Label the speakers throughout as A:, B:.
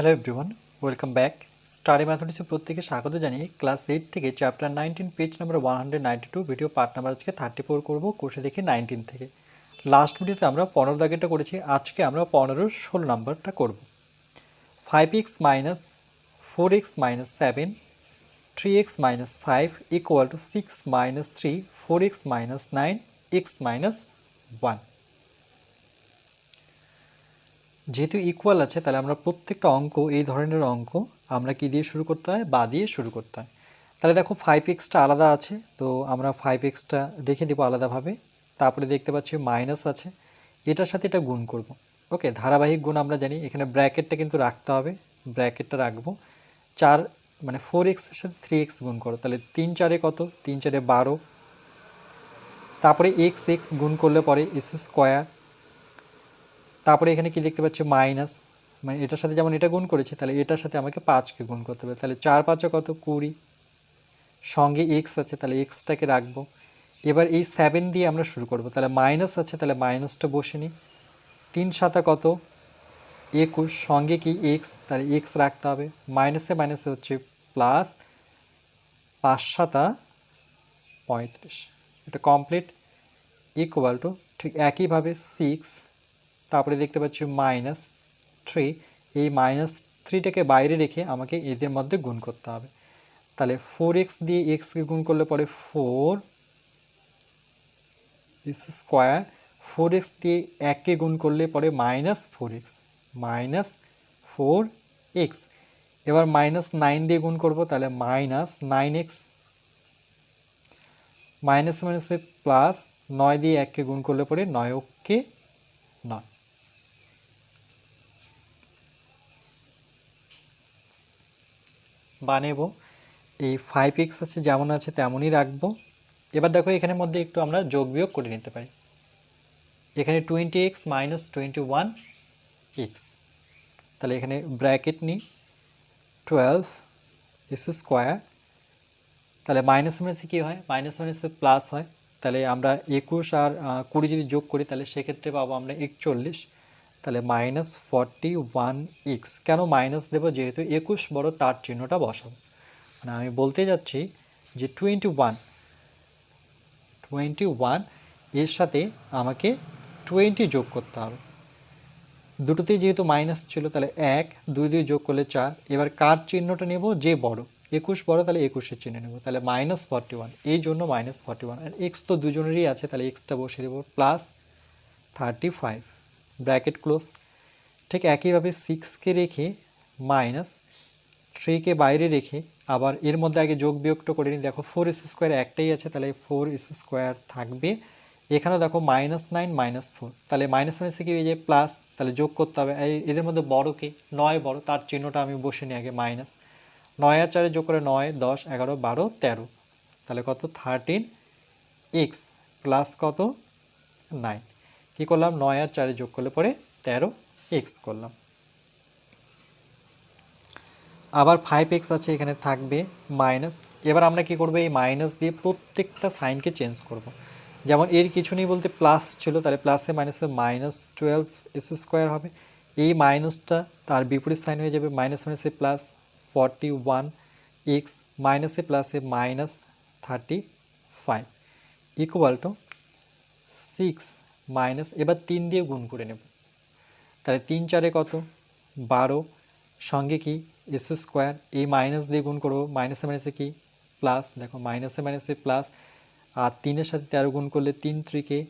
A: Hello everyone welcome back study ম্যাথমেটিক্সে প্রত্যেকে স্বাগত জানিয়ে ক্লাস এইট থেকে chapter nineteen page number one hundred ninety two video part number আজকে thirty four করব কোষে দেখি নাইনটিন থেকে। লাস্ট ভিডিওতে আমরা পনেরো দাগেরটা করেছি, আজকে আমরা পনেরো ষোলো নাম্বারটা করব। Five x minus four x minus seven three x minus five equal to six minus three four x minus nine x minus one যেহেতু ইকুয়াল আছে, তাহলে আমরা প্রত্যেকটা অঙ্ক, এই ধরনের অঙ্ক আমরা কি দিয়ে শুরু করতে হয়? বা দিয়ে শুরু করতে হয়। তাহলে দেখো ফাইভ এক্সটা আলাদা আছে, তো আমরা ফাইভ এক্সটা রেখে দেবো আলাদাভাবে। তারপরে দেখতে পাচ্ছি মাইনাস আছে। এটার সাথে এটা গুণ করব। ওকে, ধারাবাহিক গুণ আমরা জানি, এখানে ব্র্যাকেটটা কিন্তু রাখতে হবে। ব্র্যাকেটটা রাখব। চার মানে ফোর এক্সের সাথে থ্রি এক্স গুণ করো। তাহলে তিন চারে কত? তিন চারে বারো। তারপরে এক্স এক্স গুণ করলে পরে এস স্কোয়ার তারপরে এখানে কি দেখতে পাচ্ছি? মাইনাস। মানে এটার সাথে যেমন এটা গুণ করেছে, তাহলে এটার সাথে আমাকে পাঁচকে গুণ করতে হবে। তাহলে চার পাঁচে কত? কুড়ি। সঙ্গে এক্স আছে, তাহলে এক্সটাকে রাখব। এবার এই সেভেন দিয়ে আমরা শুরু করব। তাহলে মাইনাস আছে, তাহলে মাইনাসটা বসে নিই তিন সাতা কত? একুশ। সঙ্গে কি এক্স তাহলে এক্স রাখতে হবে। মাইনাসে মাইনাসে হচ্ছে প্লাস পাঁচ সাতা পঁয়ত্রিশ। এটা কমপ্লিট ইকুয়াল টু ঠিক একইভাবে সিক্স তারপরে দেখতে পাচ্ছি মাইনাস থ্রি এই মাইনাস থ্রিটাকে বাইরে রেখে আমাকে এদের মধ্যে গুণ করতে হবে। তাহলে ফোর এক্স দিয়ে এক্সকে গুণ করলে পরে ফোর স্কোয়ার ফোর এক্স দিয়ে এককে গুণ করলে পরে minus four x minus four x এবার মাইনাস নাইন দিয়ে গুণ করব, তাহলে মাইনাস নাইন এক্স মাইনাস মাইনাসে প্লাস নয় দিয়ে এককে গুণ করলে পরে নয় অক্ষে নয়। বানেবো। এই ফাইভ এক্স আছে, যেমন আছে তেমনই রাখব। এবার দেখো এখানের মধ্যে একটু আমরা যোগ বিয়োগ করে নিতে পারি। এখানে twenty x minus twenty one x তাহলে এখানে ব্র্যাকেট নিই। টুয়েলভ এস স্কোয়ার তাহলে মাইনাস মাইনাসে কী হয়? মাইনাস মাইনাসে প্লাস হয়। তাহলে আমরা একুশ আর কুড়ি যদি যোগ করি, তাহলে সেক্ষেত্রে পাবো আমরা একচল্লিশ। তাহলে মাইনাস ফর্টি ওয়ান এক্স কেন মাইনাস দেবো? যেহেতু একুশ বড় তার চিহ্নটা বসাবো। মানে আমি বলতে যাচ্ছি যে টোয়েন্টি ওয়ান টোয়েন্টি ওয়ানের সাথে আমাকে টোয়েন্টি যোগ করতে হবে। দুটোতেই যেহেতু মাইনাস ছিল, তাহলে এক, দুই দুই যোগ করলে চার। এবার কার চিহ্নটা নেব? যে বড়। একুশ বড়, তাহলে একুশের চিহ্ন নেব। তাহলে মাইনাস ফর্টি ওয়ান এই জন্য মাইনাস ফর্টি ওয়ান আর এক্স তো দুজনেরই আছে, তাহলে এক্সটা বসিয়ে দেবো plus thirty five bracket close. ঠিক একইভাবে সিক্সকে রেখে মাইনাস থ্রিকে বাইরে রেখে আবার এর মধ্যে আগে যোগ বিয়োগটা করে নিই। দেখো ফোর এস স্কোয়ার একটাই আছে, তাহলে ফোর এস স্কোয়ার থাকবে। এখানেও দেখো মাইনাস নাইন মাইনাস ফোর তাহলে মাইনাস মাইনাসে কি হয়ে যায় প্লাস তাহলে যোগ করতে হবে। এই- এদের মধ্যে বড় কে? নয় বড়, তার চিহ্নটা আমি বসে নিই আগে মাইনাস নয় আর চারে যোগ করে নয়, দশ, এগারো, বারো, তেরো। তাহলে কত? থার্টিন এক্স প্লাস কত? নাইন কী করলাম? নয় আর চারে যোগ করলে পরে তেরো এক্স করলাম। আবার ফাইভ এক্স আছে, এখানে থাকবে মাইনাস এবার আমরা কি করব? এই মাইনাস দিয়ে প্রত্যেকটা সাইনকে চেঞ্জ করব। যেমন এর কিছু নেই বলতে প্লাস ছিল, তাহলে প্লাসে মাইনাসে মাইনাস টুয়েলভ এস স্কোয়ার হবে। এই মাইনাসটা তার বিপরীত সাইন হয়ে যাবে। মাইনাস মাইনাসে প্লাস ফর্টি ওয়ান এক্স মাইনাসে প্লাসে minus thirty five equal to six minus, এবার তিন দিয়ে গুণ করে নেব। তাহলে তিন চারে কত? বারো। সঙ্গে কি? S square. এই মাইনাস দিয়ে গুণ করব। মাইনাসে মাইনাসে কি? প্লাস। দেখো, মাইনাসে মাইনাসে প্লাস। আর তিনের সাথে তেরো গুণ করলে তিন ত্রিকে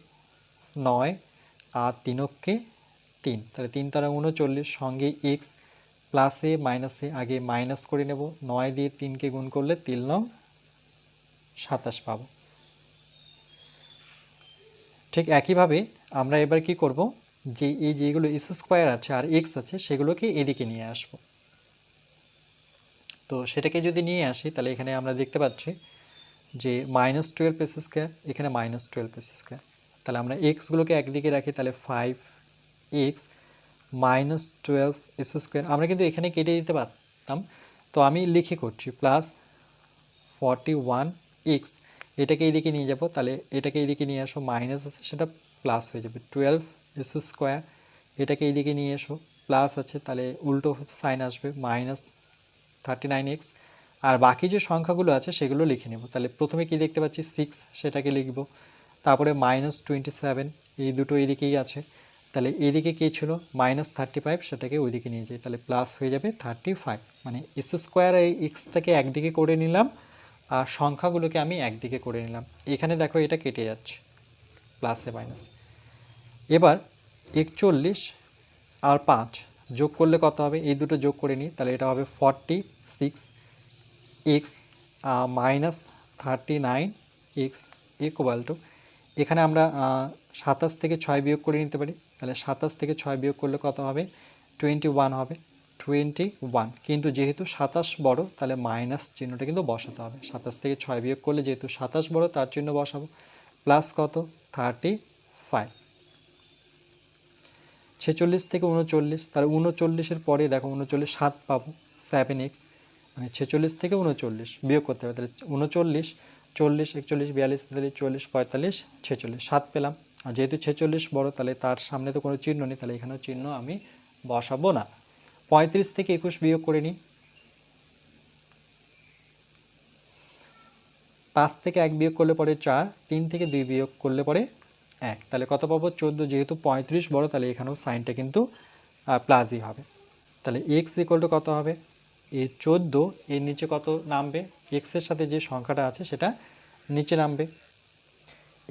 A: নয়। আর তিনককে তিন। তাহলে তিন তারা উনচল্লিশ। সঙ্গে এক্স প্লাসে মাইনাসে আগে মাইনাস করে নেব। নয় দিয়ে তিনকে গুণ করলে তিন নং সাতাশ পাবো। ঠিক একইভাবে আমরা এবার কি করব? যে এই যেগুলো এস স্কোয়ার আছে আর এক্স আছে, সেগুলোকে এদিকে নিয়ে আসব। তো সেটাকে যদি নিয়ে আসি, তাহলে এখানে আমরা দেখতে পাচ্ছি যে মাইনাস টুয়েলভ এস স্কোয়ার এখানে মাইনাস টুয়েলভ এস স্কোয়ার তাহলে আমরা এক্সগুলোকে একদিকে রাখি, তাহলে five x minus twelve s square আমরা কিন্তু এখানে কেটে দিতে পারতাম। তো আমি লিখে করছি প্লাস ফর্টি ওয়ান এক্স এটাকে এইদিকে নিয়ে যাব, তাহলে এটাকে এইদিকে নিয়ে আসো মাইনাস আছে, সেটা প্লাস হয়ে যাবে। টুয়েলভ এস স্কোয়ার এটাকে এইদিকে নিয়ে এসো প্লাস আছে, তাহলে উল্টো সাইন আসবে মাইনাস থার্টি নাইন এক্স আর বাকি যে সংখ্যাগুলো আছে, সেগুলো লিখে নেব। তাহলে প্রথমে কি দেখতে পাচ্ছি? সিক্স সেটাকে লিখব। তারপরে মাইনাস টোয়েন্টি সেভেন এই দুটো এদিকেই আছে। তাহলে এদিকে কী ছিল? মাইনাস থার্টি ফাইভ সেটাকে ওইদিকে নিয়ে যাই। তাহলে প্লাস হয়ে যাবে থার্টি ফাইভ মানে এস স্কোয়ার এই এক্সটাকে একদিকে করে নিলাম আর সংখ্যাগুলোকে আমি একদিকে করে নিলাম। এখানে দেখো এটা কেটে যাচ্ছে প্লাসে মাইনাস এবার একচল্লিশ আর পাঁচ যোগ করলে কত হবে? এই দুটো যোগ করে নিই, তাহলে এটা হবে forty six x minus thirty nine x equal to এখানে আমরা সাতাশ থেকে ছয় বিয়োগ করে নিতে পারি। তাহলে সাতাশ থেকে ছয় বিয়োগ করলে কত হবে? টোয়েন্টি ওয়ান হবে। Twenty one. কিন্তু যেহেতু সাতাশ বড়, তাহলে মাইনাস চিহ্নটা কিন্তু বসাতে হবে। সাতাশ থেকে ছয় বিয়োগ করলে যেহেতু সাতাশ বড়, তার চিহ্ন বসাবো। প্লাস কত? Thirty five. ছেচল্লিশ থেকে উনচল্লিশ। তাহলে উনচল্লিশের পরে দেখো, উনচল্লিশ সাত পাবো সেভেন এক্স মানে ছেচল্লিশ থেকে উনচল্লিশ বিয়োগ করতে হবে। তাহলে উনচল্লিশ, চল্লিশ, একচল্লিশ, বিয়াল্লিশ, তেতাল্লিশ চল্লিশ পঁয়তাল্লিশ, ছেচল্লিশ, সাত পেলাম। আর যেহেতু ছেচল্লিশ বড়, তাহলে তার সামনে তো কোনো চিহ্ন নেই, তাহলে এখানেও চিহ্ন আমি বসাবো না। পঁয়ত্রিশ থেকে একুশ বিয়োগ করে নিই। পাঁচ থেকে এক বিয়োগ করলে পরে চার, তিন থেকে দুই বিয়োগ করলে পরে এক। তাহলে কত পাবো? চোদ্দ। যেহেতু পঁয়ত্রিশ বড়, তাহলে এখানেও সাইনটা কিন্তু প্লাসই হবে। তাহলে এক্স ইকুয়াল কত হবে? এই চোদ্দ, এর নিচে কত নামবে? এক্সের সাথে যে সংখ্যাটা আছে, সেটা নিচে নামবে।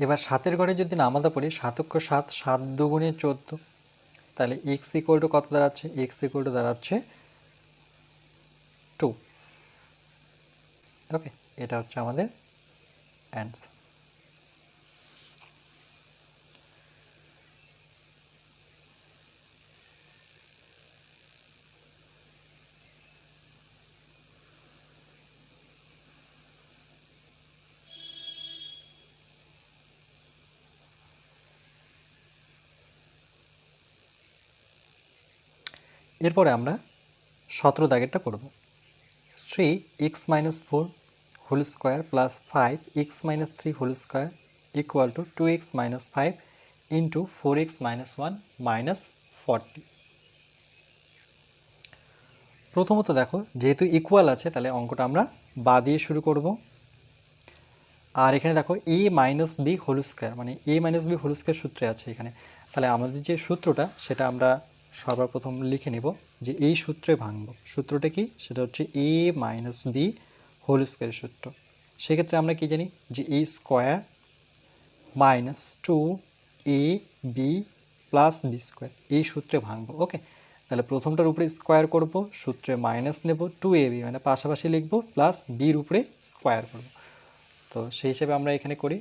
A: এবার সাতের ঘরে যদি নামাতে পড়ি সাতক্ষ সাত সাত দুগুণে চোদ্দ। তাহলে এক্স ইকুয়াল টু কত দাঁড়াচ্ছে? এক্স ইকুয়াল টু দাঁড়াচ্ছে টু ওকে এটা হচ্ছে আমাদের অ্যান্সার এরপরে আমরা সতেরো দাগেরটা করব। Three x minus four whole square plus five x minus three whole square equal to two x minus five into four x minus one minus forty প্রথমত দেখো, যেহেতু ইকুয়াল আছে, তাহলে অঙ্কটা আমরা বা দিয়ে শুরু করব। আর এখানে দেখো a minus b whole square মানে a minus b whole square সূত্রে আছে এখানে। তাহলে আমাদের যে সূত্রটা, সেটা আমরা সর্বপ্রথম লিখে নেব যে এই সূত্রে ভাঙব। সূত্রটা কি? সেটা হচ্ছে এ মাইনাস বি হোল স্কোয়ারের সূত্র। সেক্ষেত্রে আমরা কি জানি? যে a square minus two a b plus b square এই সূত্রে ভাঙবো ওকে তাহলে প্রথমটার উপরে স্কোয়ার করব, সূত্রে মাইনাস নেব টু এ বি মানে পাশাপাশি লিখব প্লাস বির উপরে স্কোয়ার করব। তো সেই হিসেবে আমরা এখানে করি।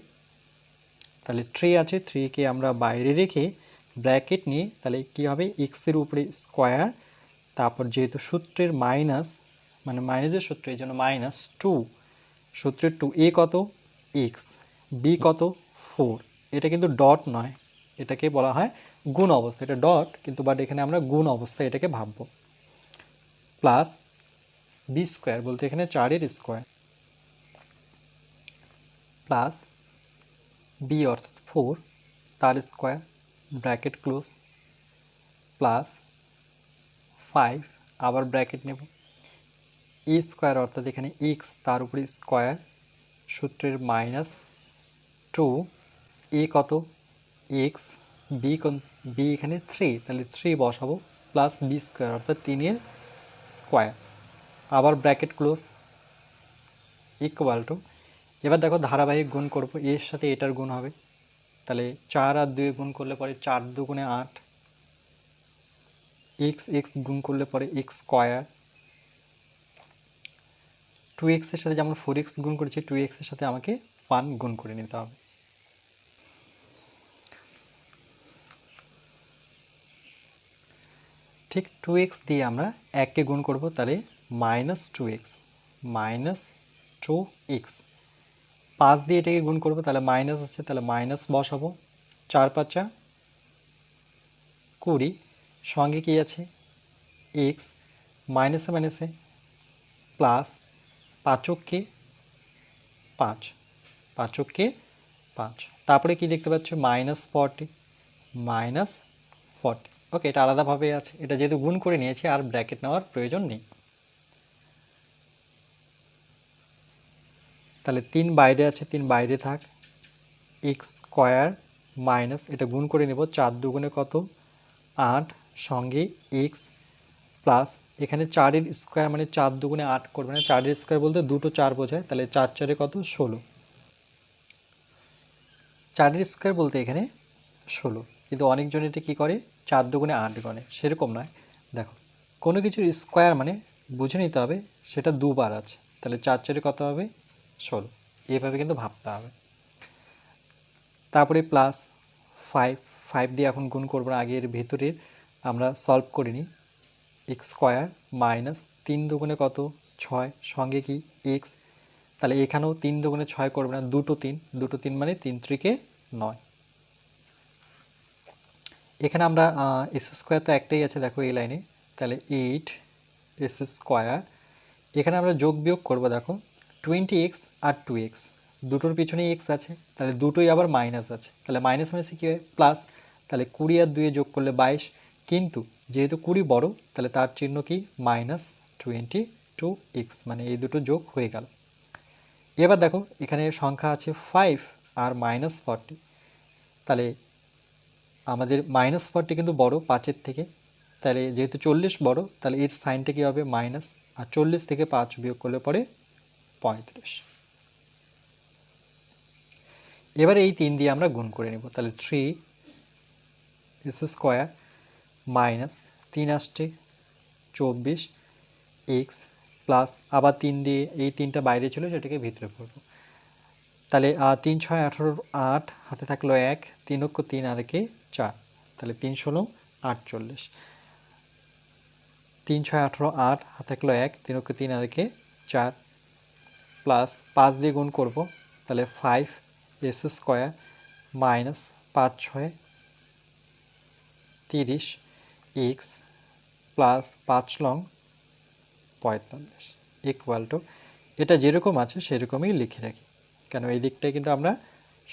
A: তাহলে থ্রি আছে থ্রিকে আমরা বাইরে রেখে ব্র্যাকেট নিয়ে তাহলে কী হবে? এক্সের উপরে স্কোয়ার, তারপর যেহেতু সূত্রের মাইনাস মানে মাইনাসের সূত্র, এই জন্য মাইনাস টু। সূত্রের টু এ কত? এক্স বি কত? ফোর এটা কিন্তু ডট নয়। এটাকে বলা হয় গুণ অবস্থা। এটা ডট, কিন্তু বাট এখানে আমরা গুণ অবস্থা এটাকে ভাববো। প্লাস বি স্কোয়ার বলতে এখানে চারের স্কোয়ার প্লাস বি অর্থাৎ ফোর তার square bracket close plus five আবার ব্র্যাকেট নেব। ই স্কোয়ার অর্থাৎ এখানে এক্স তার উপরে স্কোয়ার সূত্রের মাইনাস টু এ কত? এক্স বি বি এখানে থ্রি তাহলে থ্রি বসাবো প্লাস বি স্কোয়ার অর্থাৎ তিনের স্কোয়ার আবার ব্র্যাকেট ক্লোজ ইকুয়াল টু এবার দেখো ধারাবাহিক গুণ করব, এর সাথে এটার গুণ হবে। তাহলে চার আর দুই গুণ করলে পরে চার দুগুণে আট। এক্স এক্স গুণ করলে পরে এক্স স্কোয়ার। টু এক্সের সাথে যেমন ফোর এক্স গুণ করেছি টু এক্সের সাথে আমাকে ওয়ান গুণ করে নিতে হবে। ঠিক টু এক্স দিয়ে আমরা এককে গুণ করব, তাহলে minus two x minus two x. পাঁচ দিয়ে এটাকে গুণ করব, তাহলে মাইনাস আছে তাহলে মাইনাস বসাবো। চার পাঁচা কুড়ি। সঙ্গে কি আছে? এক্স মাইনাসে মাইনাসে প্লাস পাঁচককে পাঁচ পাঁচককে পাঁচ। তারপরে কি দেখতে পাচ্ছ? Minus forty minus forty okay এটা আলাদাভাবে আছে। এটা যেহেতু গুণ করে নিয়েছি, আর ব্র্যাকেট নেওয়ার প্রয়োজন নেই। তাহলে তিন বাইরে আছে, তিন বাইরে থাক। এক্স স্কোয়ার মাইনাস এটা গুণ করে নেব, চার দুগুণে কত? আট, সঙ্গে এক্স প্লাস এখানে চারের স্কোয়ার মানে চার দুগুণে আট করবে না। চারের স্কোয়ার বলতে দুটো চার বোঝায়, তাহলে চার চারে কত? ষোলো। চারের স্কোয়ার বলতে এখানে ষোলো। কিন্তু অনেকজন এটা কী করে? চার দুগুণে আট গণে সেরকম নয়। দেখো, কোনো কিছুর স্কোয়ার মানে বুঝে নিতে হবে, সেটা দুবার আছে। তাহলে চার চারে কত হবে? ষোলো এইভাবে কিন্তু ভাবতে হবে। তারপরে প্লাস ফাইভ ফাইভ দিয়ে এখন গুণ করব না আগের ভেতরের আমরা সলভ করে নিই। এক্স স্কোয়ার মাইনাস তিন দুগুণে কত? ছয়, সঙ্গে কি? এক্স তাহলে এখানেও তিন দুগুণে ছয় করবে না, দুটো তিন। দুটো তিন মানে তিন ত্রিকে নয়। এখানে আমরা এস স্কোয়ার তো একটাই আছে, দেখো এই লাইনে তাহলে এইট এস স্কোয়ার এখানে আমরা যোগ বিয়োগ করব, দেখো। টোয়েন্টি এক্স আর টু এক্স দুটোর পিছনেই এক্স আছে, তাহলে দুটোই আবার মাইনাস আছে। তাহলে মাইনাস মাইনাসে কী হয়? প্লাস তাহলে কুড়ি আর দুয়ে যোগ করলে বাইশ, কিন্তু যেহেতু কুড়ি বড়, তাহলে তার চিহ্ন কি? মাইনাস টোয়েন্টি টু এক্স মানে এই দুটো যোগ হয়ে গেল। এবার দেখো, এখানে সংখ্যা আছে ফাইভ আর মাইনাস ফর্টি তাহলে আমাদের মাইনাস ফর্টি কিন্তু বড় পাঁচের থেকে। তাহলে যেহেতু চল্লিশ বড়, তাহলে এর সাইনটা কী হবে? মাইনাস আর চল্লিশ থেকে পাঁচ বিয়োগ করলে পরে পঁয়ত্রিশ। এবার এই তিন দিয়ে আমরা গুণ করে নেব। তাহলে থ্রি এস স্কোয়ার মাইনাস তিন আসছে, চব্বিশ এক্স প্লাস আবার তিন দিয়ে এই তিনটা বাইরে ছিল, সেটাকে ভিতরে পড়ব তাহলে তিন ছয় আঠারো আট হাতে থাকল এক, তিন অক্ষ তিন আর একে চার। তাহলে তিন ষোলো আটচল্লিশ। তিন ছয় আঠারো আট হাতে থাকল এক, তিন অক্ষ তিন আর একে চার। প্লাস পাঁচ দিয়ে গুণ করব, তাহলে ফাইভ এস স্কোয়ার মাইনাস পাঁচ ছয় তিরিশ এক্স প্লাস পাঁচ লং পঁয়তাল্লিশ ইকুয়াল টু এটা যেরকম আছে সেরকমই লিখে রাখি। কেন? এই দিকটায় কিন্তু আমরা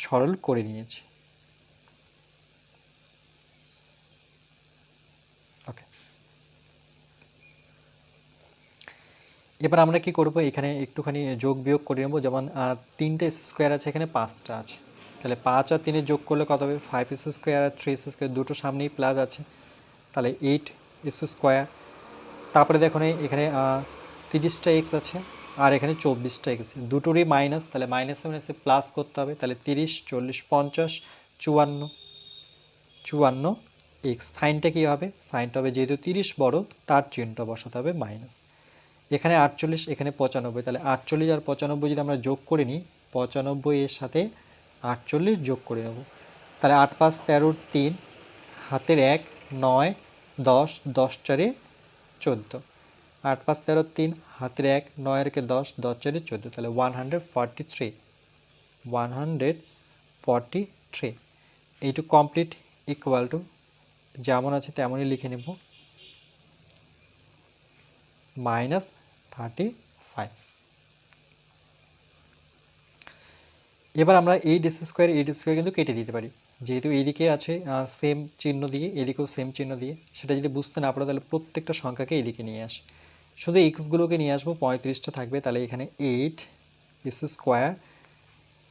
A: সরল করে নিয়েছি। এবার আমরা কি করব? এখানে একটুখানি যোগ বিয়োগ করে নেব। যেমন তিনটে স্কোয়ার আছে, এখানে পাঁচটা আছে। তাহলে পাঁচ আর তিনে যোগ করলে কত হবে? ফাইভ এস স্কোয়ার আর থ্রি এস স্কোয়ার দুটো সামনেই প্লাস আছে। তাহলে এইট এস স্কোয়ার তারপরে দেখুন এখানে তিরিশটা এক্স আছে, আর এখানে চব্বিশটা এক্স দুটোরই মাইনাস তাহলে মাইনাসে মাইনাসে প্লাস করতে হবে। তাহলে তিরিশ, চল্লিশ, পঞ্চাশ, চুয়ান্ন চুয়ান্ন এক্স সাইনটা কী হবে? সাইনটা হবে যেহেতু তিরিশ বড়, তার চিহ্নটা বসাতে হবে মাইনাস এখানে আটচল্লিশ, এখানে পঁচানব্বই। তাহলে আটচল্লিশ আর পঁচানব্বই যদি আমরা যোগ করে নিই, পঁচানব্বই এর সাথে আটচল্লিশ যোগ করে নেব। তাহলে আট পাঁচ তেরোর তিন, হাতের এক, নয়, দশ দশ চারে চোদ্দ। আট পাঁচ তেরো তিন, হাতের এক, নয়ের কে দশ দশ চারে চোদ্দ। তাহলে one hundred forty three one hundred forty three এইটু complete equal to যেমন আছে তেমনই লিখে নেব। Minus thirty five. এবার আমরা eight s square eight square কিন্তু কেটে দিতে পারি। যেহেতু এইদিকে আছে সেম চিহ্ন দিয়ে, এদিকেও সেম চিহ্ন দিয়ে, সেটা যদি বুঝতে না পারো তাহলে প্রত্যেকটা সংখ্যাকে এইদিকে নিয়ে আসে। শুধু এক্সগুলোকে নিয়ে আসব, পঁয়ত্রিশটা থাকবে, তাহলে এখানে এইট এস স্কোয়ার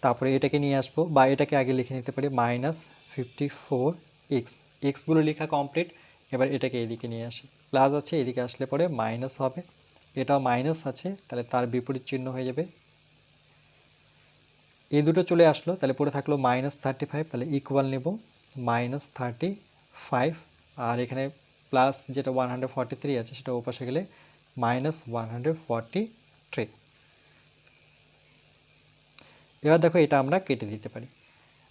A: তারপরে এটাকে নিয়ে আসব, বা এটাকে আগে লিখে নিতে পারি মাইনাস ফিফটি ফোর এক্স এক্সগুলো লেখা কমপ্লিট এবার এটাকে এদিকে নিয়ে আসি। প্লাস আছে, এদিকে আসলে পরে মাইনাস হবে। এটাও মাইনাস আছে, তাহলে তার বিপরীত চিহ্ন হয়ে যাবে। এই দুটো চলে আসলো, তাহলে পরে থাকল মাইনাস থার্টি ফাইভ তাহলে ইকুয়াল নেব মাইনাস থার্টি ফাইভ আর এখানে প্লাস যেটা ওয়ান হান্ড্রেড ফর্টি থ্রি আছে, সেটা ওপাশে গেলে minus one hundred forty three এবার দেখো এটা আমরা কেটে দিতে পারি।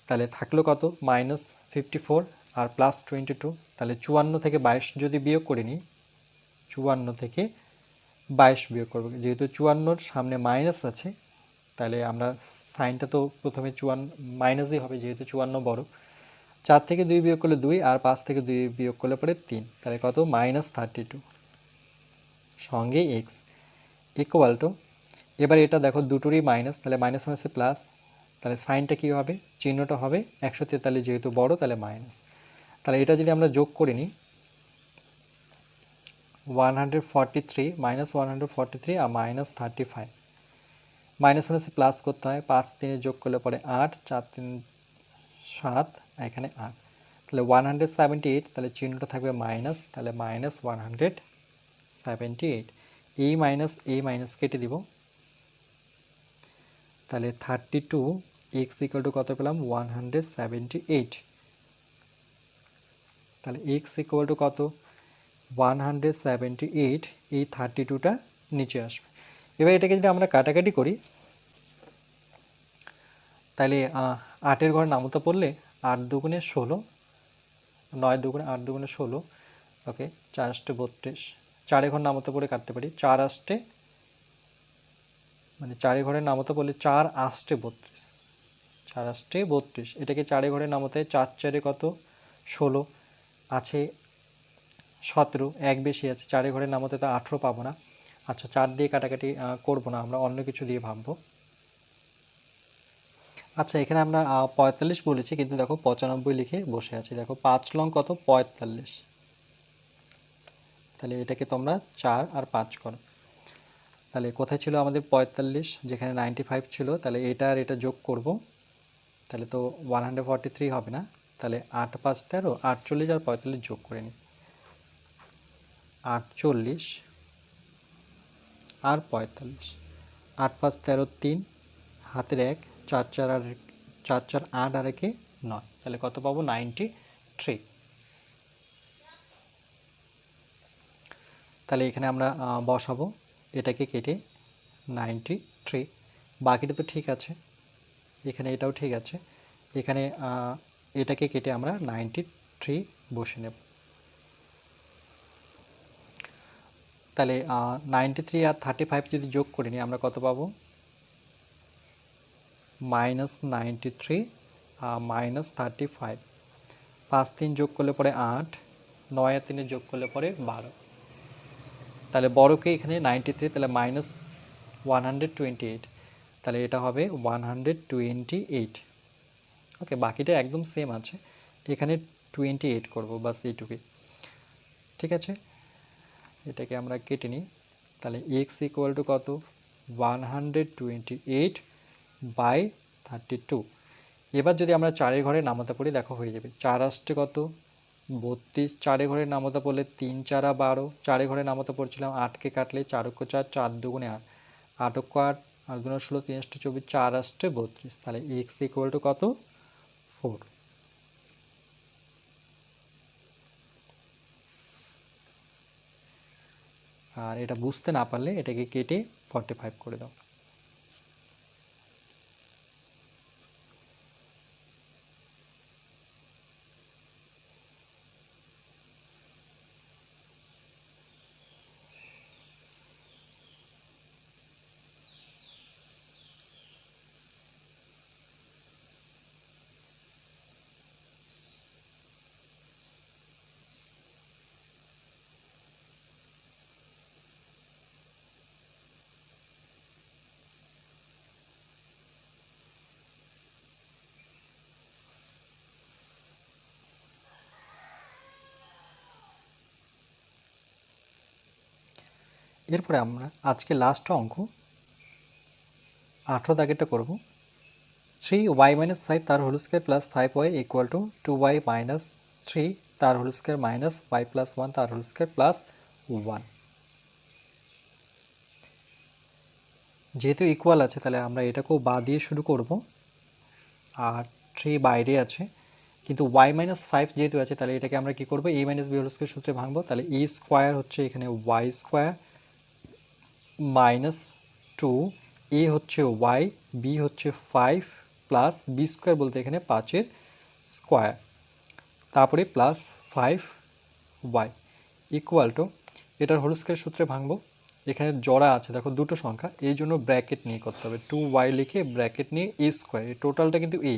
A: তাহলে থাকল কত? মাইনাস ফিফটি ফোর আর প্লাস টোয়েন্টি টু তাহলে চুয়ান্ন থেকে বাইশ যদি বিয়োগ করে নিই, চুয়ান্ন থেকে বাইশ বিয়োগ করব। যেহেতু চুয়ান্নর সামনে মাইনাস আছে, তাহলে আমরা সাইনটা তো প্রথমে চুয়ান্ন মাইনাসই হবে যেহেতু চুয়ান্ন বড়। চার থেকে দুই বিয়োগ করলে দুই আর পাঁচ থেকে দুই বিয়োগ করলে পরে তিন। তাহলে কত? Minus thirty two. সঙ্গে এক্স ইকুয়াল টু এবার এটা দেখো দুটোরই মাইনাস, তাহলে মাইনাস মাইনাসে প্লাস তাহলে সাইনটা কী হবে? চিহ্নটা হবে একশো তেতাল্লিশ যেহেতু বড়, তাহলে মাইনাস। তাহলে এটা যদি আমরা যোগ করে নিই one hundred forty three minus one forty three আর মাইনাস থার্টি ফাইভ মাইনাস মাইনাসে প্লাস করতে হয়, পাঁচ তিনে যোগ করলে পরে আট, চার তিন সাত, এখানে আট। তাহলে ওয়ান হান্ড্রেড সেভেন্টি এইট তাহলে চিহ্নটা থাকবে মাইনাস তাহলে minus one hundred seventy eight এই মাইনাস এই মাইনাস কেটে দিব। তাহলে thirty two x equal to কত পেলাম? ওয়ান হান্ড্রেড সেভেন্টি এইট তাহলে এক্স ইকুয়াল টু কত? ওয়ান হান্ড্রেড সেভেন্টি এইট এই থার্টি টুটা নিচে আসবে। এবার এটাকে যদি আমরা কাটাকাটি করি, তাহলে আটের ঘর নামতা পড়লে আট দুগুণে ষোলো, নয় দুগুণে, আট দুগুণে ষোলো, ওকে, চার আষ্টে বত্রিশ। চারে ঘর নামতা পড়ে কাটতে পারি, চার আষ্টে মানে চারে ঘরের নামতা পড়লে চার আষ্টে বত্রিশ। চার আষ্টে বত্রিশ। এটাকে চারে ঘরের নামতে চার চারে কত? ষোলো। আছে সতেরো এক বেশি আছে, চারে ঘরের নামতে তো আঠেরো পাবো না। আচ্ছা চার দিয়ে কাটাকাটি করব না আমরা, অন্য কিছু দিয়ে ভাববো। আচ্ছা এখানে আমরা পঁয়তাল্লিশ বলেছি, কিন্তু দেখো পঁচানব্বই লিখে বসে আছি। দেখো, পাঁচ লং কত? পঁয়তাল্লিশ। তাহলে এটাকে তোমরা চার আর পাঁচ করো। তাহলে কোথায় ছিল আমাদের পঁয়তাল্লিশ? যেখানে নাইনটি ফাইভ ছিল, তাহলে এটা আর এটা যোগ করব। তাহলে তো ওয়ান হান্ড্রেড ফর্টি থ্রি হবে না। তাহলে আট পাঁচ তেরো, আটচল্লিশ আর পঁয়তাল্লিশ যোগ করে নিই। আটচল্লিশ, আর পঁয়তাল্লিশ। আট পাঁচ তেরো তিন, হাতের এক, চার চার আর চার চার আট আর একে নয়। তাহলে কত পাবো? Ninety three. তাহলে এখানে আমরা বসাবো। এটাকে কেটে নাইনটি থ্রি। বাকিটা তো ঠিক আছে। এখানে এটাও ঠিক আছে। এখানে এটাকে কেটে আমরা নাইনটি থ্রি বসে নেব। তাহলে নাইনটি থ্রি আর থার্টি ফাইভ যদি যোগ করে নিই, আমরা কত পাবো? Minus ninety three minus thirty five পাঁচ তিন যোগ করলে পরে আট, নয় তিনে যোগ করলে পরে বারো। তাহলে বড়কে এখানে নাইনটি থ্রি তাহলে minus one hundred twenty eight তাহলে এটা হবে one hundred twenty eight okay বাকিটা একদম সেম আছে। এখানে টোয়েন্টি এইট করব, বাস এইটুকুই। ঠিক আছে? এটাকে আমরা কেটে নিই। তাহলে এক্স ইকুয়াল টু কত? One hundred twenty eight by thirty two এবার যদি আমরা চারের ঘরে নামাতে পড়ি, দেখো হয়ে যাবে। চার আসছে কত? বত্রিশ। চারে ঘরে নামাতে পড়লে তিন, চারা বারো। চারে ঘরে নামাতে পড়ছিলাম আটকে কাটলে চারক্য চার চার দুগুণে আট। আটক্য আট আট দুগুণে ষোলো, তিন আসছে চব্বিশ, চার আসছে বত্রিশ। তাহলে এক্স ইকুয়াল টু কত? ফোর আর এটা বুঝতে না পারলে এটাকে কেটে ফর্টি ফাইভ করে দাও। এরপরে আমরা আজকে লাস্ট অঙ্ক আঠেরো দাগেরটা করব। থ্রি ওয়াই মাইনাস ফাইভ তার whole square plus five y equal to two y minus three তার whole square minus y plus one তার হোল স্কোয়ার প্লাস ওয়ান যেহেতু ইকুয়াল আছে, তাহলে আমরা এটাকেও বা দিয়ে শুরু করব। আর থ্রি বাইরে আছে, কিন্তু ওয়াই মাইনাস ফাইভ যেহেতু আছে, তাহলে এটাকে আমরা কী করব? A minus b whole square সূত্রে ভাঙবো। তাহলে এ স্কোয়ার হচ্ছে এখানে y square minus two, a হচ্ছে ওয়াই, বি হচ্ছে ফাইভ প্লাস বি স্কোয়ার বলতে এখানে পাঁচের স্কোয়ার। তারপরে plus five y equal to এটার হোল স্কোয়ার সূত্রে ভাঙবো। এখানে জড়া আছে, দেখো দুটো সংখ্যা, এই জন্য ব্র্যাকেট নিয়ে করতে হবে। টু ওয়াই লিখে ব্র্যাকেট নিয়ে এ স্কোয়ার এই টোটালটা কিন্তু এই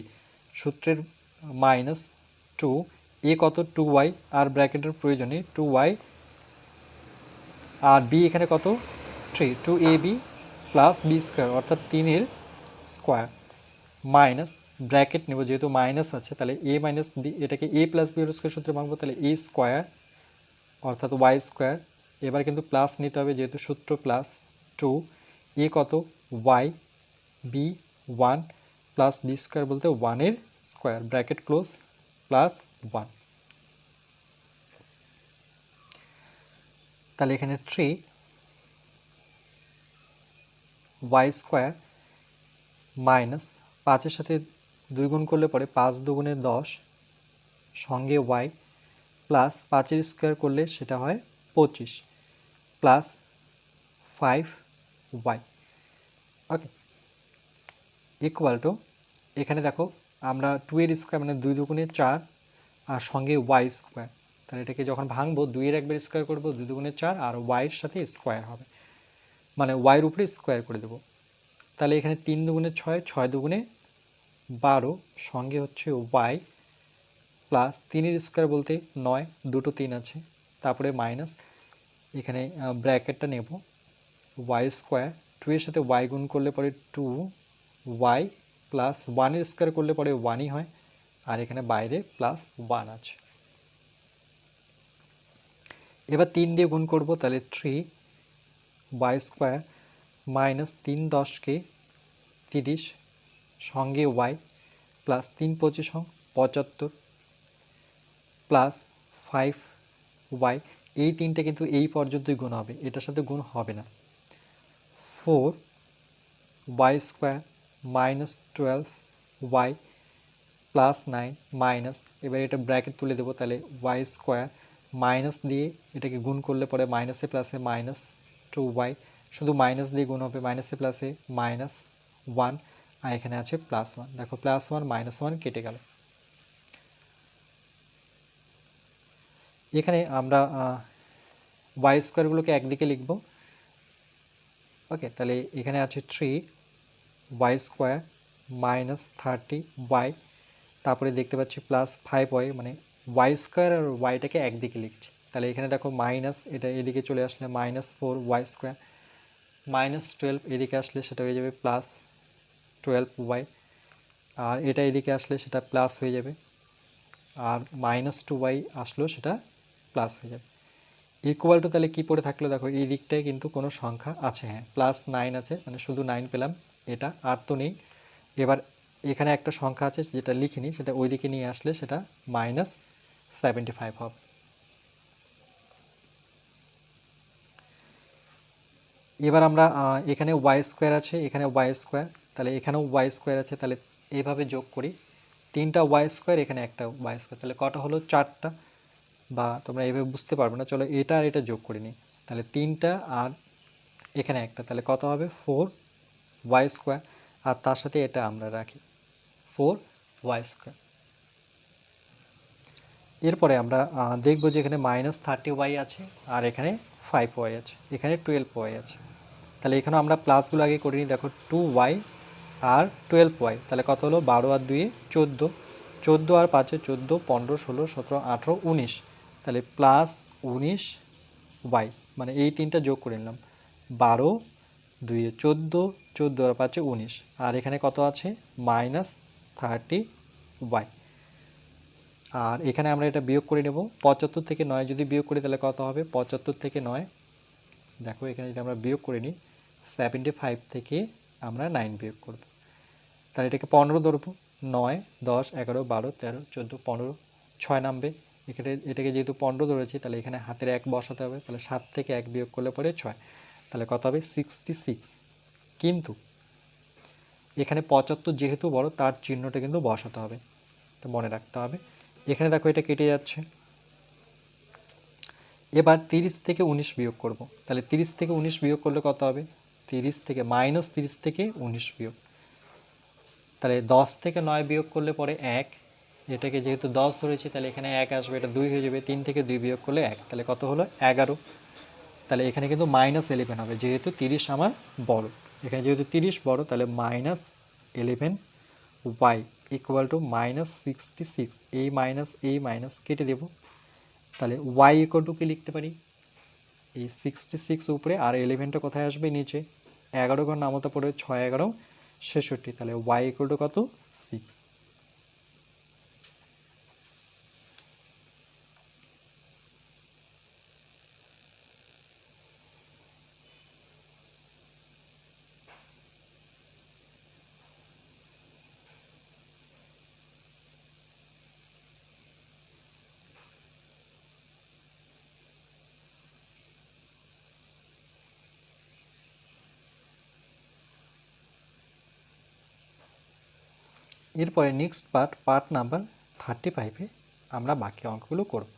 A: সূত্রের মাইনাস টু এ কত টু ওয়াই আর ব্র্যাকেটের প্রয়োজনে টু ওয়াই আর বি এখানে কত? Three two a b plus b square অর্থাৎ তিনের স্কোয়ার মাইনাস ব্র্যাকেট নেব, যেহেতু মাইনাস আছে, তাহলে এ মাইনাস বি এটাকে এ প্লাস বি স্কোয়ার সূত্রে ভাঙবো, তাহলে এ স্কোয়ার অর্থাৎ ওয়াই স্কোয়ার এবার কিন্তু প্লাস নিতে হবে, যেহেতু সূত্র প্লাস টু এ কত? Y b one plus b square বলতে ওয়ানের square bracket close plus one তাহলে এখানে থ্রি ওয়াই স্কোয়ার মাইনাস পাঁচের সাথে দুই গুণ করলে পরে পাঁচ দুগুণে দশ সঙ্গে ওয়াই প্লাস পাঁচের স্কোয়ার করলে সেটা হয় পঁচিশ plus five y okay equal to এখানে দেখো আমরা টু এর স্কোয়ার মানে দুই দুগুণে চার আর সঙ্গে ওয়াই স্কোয়ার তাহলে এটাকে যখন ভাঙবো, দুইয়ের একবার স্কোয়ার করব, দুই দুগুণে চার আর ওয়াইয়ের সাথে স্কোয়ার হবে। মানে ওয়াইয়ের উপরে স্কোয়ার করে দেবো। তাহলে এখানে তিন দুগুণে ছয় ছয় দুগুণে বারো সঙ্গে হচ্ছে ওয়াই প্লাস তিনের স্কোয়ার বলতে নয়, দুটো তিন আছে। তারপরে মাইনাস এখানে ব্র্যাকেটটা নেব। ওয়াই স্কোয়ার টু এর সাথে ওয়াই গুণ করলে পরে টু ওয়াই প্লাস ওয়ানের স্কোয়ার করলে পরে ওয়ানই হয়। আর এখানে বাইরে প্লাস ওয়ান আছে। এবার তিন দিয়ে গুণ করব, তাহলে থ্রি ওয়াই স্কোয়ার মাইনাস তিন দশকে তিরিশ সঙ্গে ওয়াই প্লাস তিন পঁচিশ পঁচাত্তর প্লাস ফাইভ ওয়াই। এই তিনটে কিন্তু এই পর্যন্তই গুণ হবে, এটার সাথে গুণ হবে না। Four y square minus twelve y plus nine minus, এবার এটা ব্র্যাকেট তুলে দেবো তাহলে, ওয়াই স্কোয়ার মাইনাস দিয়ে এটাকে গুণ করলে পরে মাইনাসে প্লাসে মাইনাস টু ওয়াই শুধু মাইনাস দিয়ে গুণ হবে মাইনাসে প্লাসে মাইনাস ওয়ান আর এখানে আছে প্লাস ওয়ান দেখো প্লাস ওয়ান মাইনাস ওয়ান কেটে গেল। এখানে আমরা ওয়াই স্কোয়ারগুলোকে একদিকে লিখব। ওকে তাহলে এখানে আছে three y square minus thirty y তারপরে দেখতে পাচ্ছি প্লাস ফাইভ ওয়াই মানে ওয়াই স্কোয়ার আর ওয়াইটাকে একদিকে লিখছি। তাহলে এখানে দেখো মাইনাস এটা এদিকে চলে আসলে minus four y square minus twelve এদিকে আসলে সেটা হয়ে যাবে প্লাস টুয়েলভ ওয়াই আর এটা এদিকে আসলে সেটা প্লাস হয়ে যাবে, আর মাইনাস টু ওয়াই আসলেও সেটা প্লাস হয়ে যাবে। ইকুয়াল টু তাহলে কী পড়ে থাকল দেখো, এই দিকটায় কিন্তু কোনো সংখ্যা আছে হ্যাঁ প্লাস নাইন আছে মানে শুধু নাইন পেলাম এটা, আর তো নেই। এবার এখানে একটা সংখ্যা আছে যেটা লিখিনি, সেটা ওই দিকে নিয়ে আসলে সেটা মাইনাস সেভেন্টি ফাইভ হবে। এবার আমরা এখানে ওয়াই স্কোয়ার আছে, এখানে ওয়াই স্কোয়ার তাহলে এখানেও ওয়াই স্কোয়ার আছে, তাহলে এইভাবে যোগ করি। তিনটা ওয়াই স্কোয়ার এখানে একটা ওয়াই স্কোয়ার তাহলে কটা হলো? চারটা। বা তোমরা এইভাবে বুঝতে পারবে না, চলো এটা আর এটা যোগ করে নিই। তাহলে তিনটা আর এখানে একটা, তাহলে কত হবে? ফোর ওয়াই স্কোয়ার আর তার সাথে এটা আমরা রাখি। ফোর ওয়াই স্কোয়ার এরপরে আমরা দেখব যে এখানে মাইনাস থার্টি ওয়াই আছে, আর এখানে ফাইভ ওয়াই আছে, এখানে টুয়েলভ ওয়াই আছে। তাহলে এখানে আমরা প্লাসগুলো আগে করে নিই দেখো টু ওয়াই আর টুয়েলভ ওয়াই তাহলে কত হলো? বারো আর দুয়ে চোদ্দ। চোদ্দ আর পাঁচে চোদ্দ, পনেরো, ষোলো, সতেরো, আঠেরো, উনিশ। তাহলে প্লাস উনিশ ওয়াই মানে এই তিনটা যোগ করে নিলাম। বারো দুইয়ে চোদ্দ চোদ্দ আর পাঁচে উনিশ। আর এখানে কত আছে? মাইনাস থার্টি ওয়াই আর এখানে আমরা এটা বিয়োগ করে নেব। পঁচাত্তর থেকে নয় যদি বিয়োগ করি তাহলে কত হবে? পঁচাত্তর থেকে নয়। দেখো এখানে যদি আমরা বিয়োগ করে নিই সেভেন্টি ফাইভ থেকে আমরা নাইন বিয়োগ করব। তাহলে এটাকে পনেরো ধরবো। নয়, দশ, এগারো, বারো, তেরো, চোদ্দ, পনেরো, ছয় নামবে। এখানে এটাকে যেহেতু পনেরো ধরেছি, তাহলে এখানে হাতের এক বসাতে হবে। তাহলে সাত থেকে এক বিয়োগ করলে পরে ছয়। তাহলে কত হবে? সিক্সটি সিক্স কিন্তু এখানে পঁচাত্তর যেহেতু বড়, তার চিহ্নটা কিন্তু বসাতে হবে। তো মনে রাখতে হবে। এখানে দেখো এটা কেটে যাচ্ছে। এবার তিরিশ থেকে উনিশ বিয়োগ করব। তাহলে তিরিশ থেকে উনিশ বিয়োগ করলে কত হবে? তিরিশ থেকে মাইনাস তিরিশ থেকে উনিশ বিয়োগ। তাহলে দশ থেকে নয় বিয়োগ করলে পরে এক। এটাকে যেহেতু দশ ধরেছি, তাহলে এখানে এক আসবে, এটা দুই হয়ে যাবে, তিন থেকে দুই বিয়োগ করলে এক। তাহলে কত হলো? এগারো। তাহলে এখানে কিন্তু মাইনাস এলেভেন হবে, যেহেতু তিরিশ আমার বড়। এখানে যেহেতু তিরিশ বড়, তাহলে minus eleven y equal to minus sixty six এই মাইনাস এই মাইনাস কেটে দেব। তাহলে ওয়াই ইকুয়াল টু কি লিখতে পারি? এই সিক্সটি সিক্স উপরে আর এলেভেনটা কোথায় আসবে? নিচে। এগারো ঘর নামতা পড়ে ছয় এগারো ছেষট্টি। তাহলে ওয়াই ইকুয়াল টু কত? সিক্স এরপরে next part part number thirty ফাইভে আমরা বাকি অঙ্কগুলো করব।